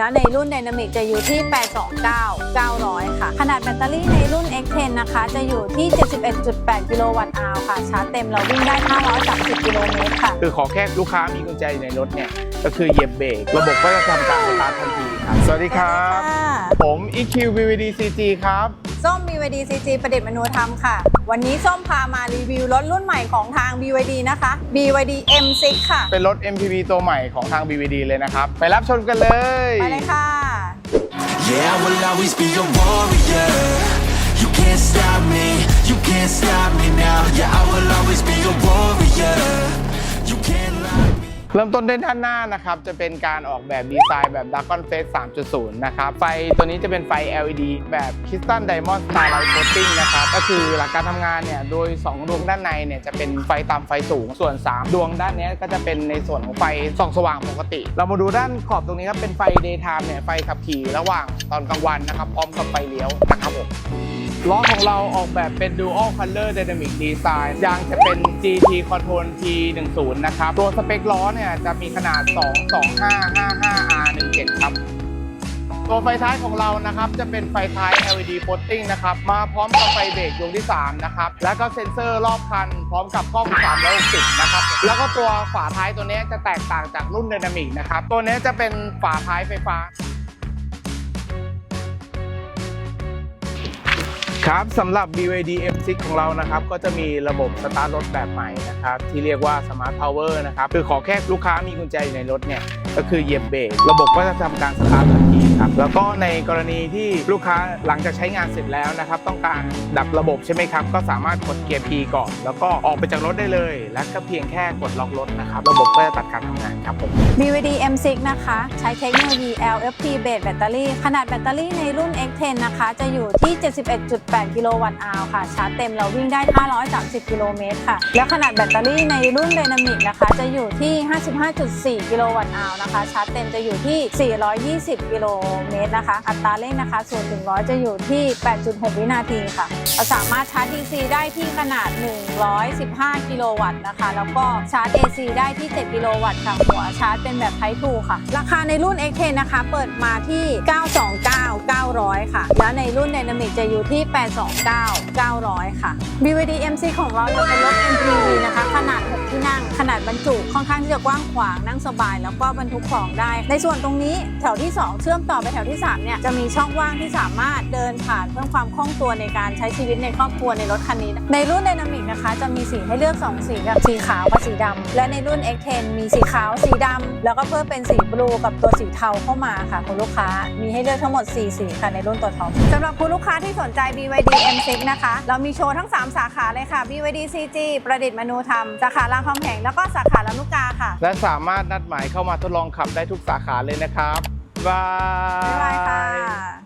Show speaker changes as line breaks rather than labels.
แล้วในรุ่น Dynamic จะอยู่ที่ 829 900 ค่ะ ขนาดแบตเตอรี่ในรุ่น X10 นะคะ จะอยู่ที่ 71.8 กิโลวัตต์อาวค่ะ ชาร์จเต็มเราวิ่งได้ 530 กิโลเมตรค่ะ
คือขอแค่ลูกค้ามีกุญแจอยู่ในรถเนี่ย ก็คือเหยียบเบรก ระบบก็จะทำการสตาร์ททันทีครับ สวัสดีครับ ผม EQ VVD CG ครับ
ส้ม BYD CG ประดิษฐ์มนูธรรมค่ะ วันนี้ส้มพามารีวิวรถรุ่นใหม่ของทาง BYD นะคะ BYD M6 ค่ะ
เป็นรถ MPV ตัวใหม่ของทาง BVD เลยนะครับ ไปรับชมกันเลย
ไปเลยค่ะ
Yeah, I will always be a warrior. You can't stop me, you can't stop me now. Yeah, I will always
ริ่มต้นด้วยด้านหน้านะครับ จะเป็นการออกแบบดีไซน์แบบ Dragon Face 3.0 นะครับ ไฟตัวนี้จะเป็นไฟ LED แบบ Crystal Diamond Starlight Coating นะครับ ก็คือหลักการทำงานเนี่ย โดย 2 ดวงด้านในเนี่ย จะเป็นไฟต่ำไฟสูง ส่วน 3 ดวงด้านนี้ก็จะเป็นในส่วนของไฟส่องสว่างปกติ เรามาดูด้านขอบตรงนี้ครับ เป็นไฟ daytime เนี่ย ไฟขับขี่ระหว่างตอนกลางวันนะครับ พร้อมกับไฟเลี้ยวนะครับผม ล้อของเราออกแบบเป็น Dual Color Dynamic Design ยางจะเป็น GT Control T10 นะครับ ตัวสเปคล้อเนี่ยจะมีขนาด 22555R17 ครับ ตัวไฟท้ายของเรานะครับ จะเป็นไฟท้าย LED Floating นะครับ มาพร้อมกับไฟเบรกดวงที่ 3 นะครับ แล้วก็เซ็นเซอร์รอบคัน พร้อมกับกล้อง 360 นะครับ แล้วก็ตัวฝาท้ายตัวนี้จะแตกต่างจากรุ่น Dynamic นะครับ ตัวนี้จะเป็นฝาท้ายไฟฟ้า ครับสำหรับ BYD M6 ของเรานะครับก็จะมีระบบสตาร์ทรถแบบใหม่นะครับที่เรียกว่า Smart Power นะครับคือขอแค่ลูกค้ามีกุญแจอยู่ในรถเนี่ยก็คือเหยียบเบรกระบบก็จะทำการสตาร์ททันทีครับแล้วก็ในกรณีที่ลูกค้าหลังจากใช้งานเสร็จแล้วนะครับ ต้องการดับระบบใช่ไหมครับ ก็สามารถกดเกียร์ P ก่อน แล้วก็ออกไปจากรถได้เลย และก็เพียงแค่กดล็อกรถนะครับ ระบบก็จะตัดการทำงานครับผม
BYD M6 นะคะ ใช้เทคโนโลยี LFP เบสแบตเตอรี่ขนาดแบตเตอรี่ในรุ่น X10 นะคะ จะอยู่ที่ 71.8 8 กิโลวัตต์อาวค่ะ ชาร์จเต็มเราวิ่งได้ 530 กิโลเมตรค่ะ แล้วขนาดแบตเตอรี่ในรุ่น Dynamic นะคะ จะอยู่ที่ 55.4 กิโลวัตต์อาวนะคะ ชาร์จเต็มจะอยู่ที่ 420 กิโลเมตรนะคะ อัตราเร่งนะคะ0ถึง100 จะอยู่ที่ 8.6 วินาทีค่ะ เราสามารถชาร์จ DC ได้ที่ขนาด 115 กิโลวัตต์นะคะ แล้วก็ชาร์จ AC ได้ที่ 7 กิโลวัตต์ค่ะ หัวชาร์จเป็นแบบ Type 2ค่ะ ราคาในรุ่น X10 นะคะ เปิดมาที่ 929 900 ค่ะ แล้วในรุ่น Dynamic จะอยู่ที่829 900 ค่ะ BYD MC ของเราจะเป็นรถ MPV นะคะ ขนาด 6 ที่นั่ง ขนาดบรรจุค่อนข้างที่จะกว้างขวางนั่งสบาย แล้วก็บรรทุกของได้ ในส่วนตรงนี้แถวที่ 2 เชื่อมต่อไปแถวที่ 3 เนี่ย จะมีช่องว่างที่สามารถเดินผ่านเพิ่มความคล่องตัวในการใช้ชีวิตในครอบครัวในรถคันนี้ ในรุ่น Dynamic นะคะ จะมีสีให้เลือก 2 สีกับสีขาวกับสีดำและในรุ่น X10 มีสีขาวสีดำแล้วก็เพิ่มเป็นสีบลูกับตัวสีเทาเข้ามาค่ะคุณลูกค้ามีให้เลือกทั้งหมด 4 สีค่ะในรุ่นตัวท็อปสำหรับคุณลูกค้าที่สนใจ BYD M6 นะคะ เรามีโชว์ทั้ง 3 สาขาเลยค่ะ BYD CG ประดิษฐ์มนูธรรม สาขารามคำแหงแล้วก็สาขาลำลูกกาค่ะ
และสามารถนัดหมายเข้ามาทดลองขับได้ทุกสาขาเลยนะครับบา
บ๊ายบาย
ย
ค่ะ